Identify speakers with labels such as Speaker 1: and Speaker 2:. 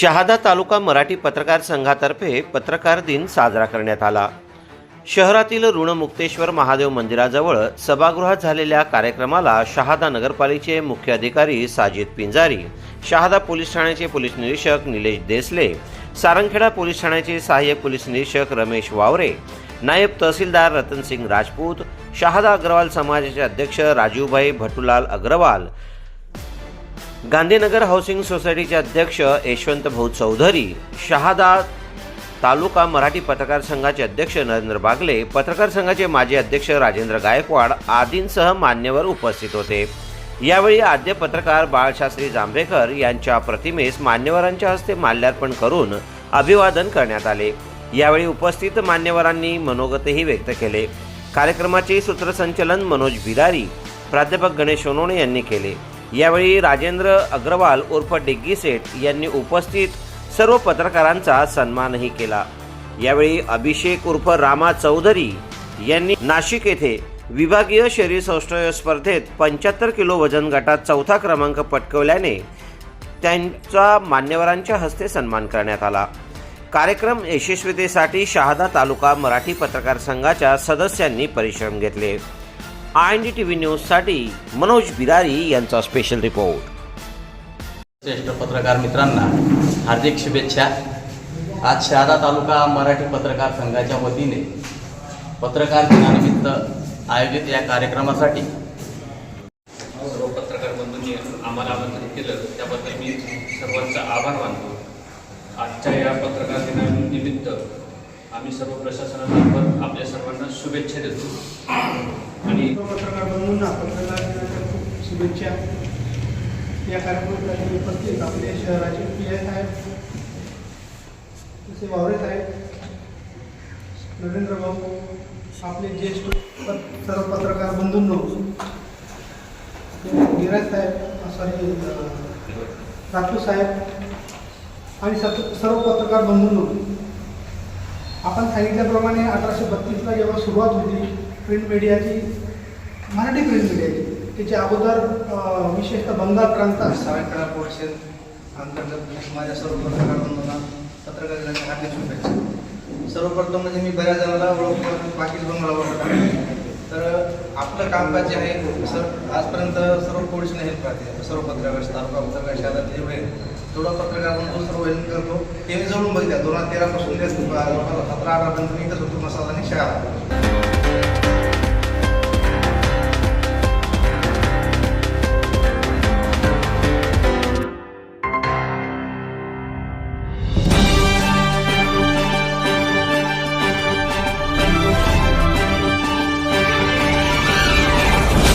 Speaker 1: शहादा तालुका मराठी पत्रकार संघातर्फे पत्रकार दिन साजरा करण्यात आला. शहरातील ऋणमुक्तेश्वर महादेव मंदिराजवळ सभागृहात झालेल्या कार्यक्रमाला शहादा नगरपालिकेचे मुख्य अधिकारी साजिद पिंजारी शहादा पोलीस ठाण्याचे पोलीस निरीक्षक निलेश देसले सारंगखेडा पोलीस ठाण्याचे सहाय्यक पोलीस निरीक्षक रमेश वावरे नायब तहसीलदार रतनसिंग राजपूत शहादा अग्रवाल समाजाचे अध्यक्ष राजूभाई भटुलाल अग्रवाल गांधीनगर हाऊसिंग सोसायटीचे अध्यक्ष यशवंत भाऊ चौधरी शहादा तालुका मराठी पत्रकार संघाचे अध्यक्ष नरेंद्र बागले पत्रकार संघाचे माजी अध्यक्ष राजेंद्र गायकवाड आदींसह मान्यवर उपस्थित होते. यावेळी आद्य पत्रकार बाळशास्त्री जांभेकर यांच्या प्रतिमेस मान्यवरांच्या हस्ते माल्यार्पण करून अभिवादन करण्यात आले. यावेळी उपस्थित मान्यवरांनी मनोगतही व्यक्त केले. कार्यक्रमाचे सूत्रसंचलन मनोज बिरारी प्राध्यापक गणेश सोनोणे यांनी केले. यावेळी राजेंद्र अग्रवाल उर्फ डिग्गी सेठ यांनी उपस्थित सर्व पत्रकारांचा सन्मानही केला. यावेळी अभिषेक उर्फ रामा चौधरी यांनी नाशिक येथे विभागीय शरीर सौष्ठव स्पर्धेत पंच्याहत्तर किलो वजन गटात चौथा क्रमांक पटकवल्याने त्यांचा मान्यवरांच्या हस्ते सन्मान करण्यात आला. कार्यक्रम यशस्वीतेसाठी शहादा तालुका मराठी पत्रकार संघाच्या सदस्यांनी परिश्रम घेतले. I N D T V न्यूजसाठी मनोज बिरारी यांचा स्पेशल रिपोर्ट
Speaker 2: श्रेष्ठ पत्रकार मित्रांना हार्दिक शुभेच्छा. आज शहादा तालुका मराठी पत्रकार संघाच्या वतीने पत्रकार दिनानिमित्त आयोजित या कार्यक्रमासाठी
Speaker 3: सर्व पत्रकार बंधूंनी आम्हाला आमंत्रित केलं. त्याबद्दल मी सर्वांचा आभार मानतो. आजच्या या पत्रकार दिनानिमित्त आम्ही सर्व प्रशासनामार्फत आपल्या सर्वांना शुभेच्छा देतो.
Speaker 4: पत्रकार बंधूंना खूप शुभेच्छा. या कार्यक्रमासाठी उपस्थित आपले शहराचे पी एस साहेब तसे वावरे साहेब नरेंद्र भाऊ आपले ज्येष्ठ सर्व पत्रकार बंधूंनो गिराज साहेब सॉरी राजपूत साहेब आणि सर्व पत्रकार बंधूंनो आपण सांगितल्याप्रमाणे अठराशे बत्तीसला जेव्हा सुरुवात होती प्रिंट मीडियाची मराठी प्रिंट मीडियाची त्याच्या अगोदर विशेषतः बंगाल प्रांतात
Speaker 5: सावंतवाडी पोर्शन अंतर्गत माझ्या सर्व पत्रकारांना पत्रकारांना हार्दिक शुभेच्छा. सर्वप्रथम म्हणजे मी बऱ्याच जणांना ओळखतो बाकी पण मला ओळखतात तर आपलं कामकाज जे आहे सर आजपर्यंत सर्व पोलीस हेल्प पाहते सर्व पत्रकार तालुका पत्रकार शहरात जेवढे तेवढा पत्रकार बंधू सर्व हेल्प करतो. ते मी जवळून बघितल्या दोन हजार तेरापासून ते लोकांना सतरा अठरापर्यंत मी इथंच होतो मसाला आणि शाळा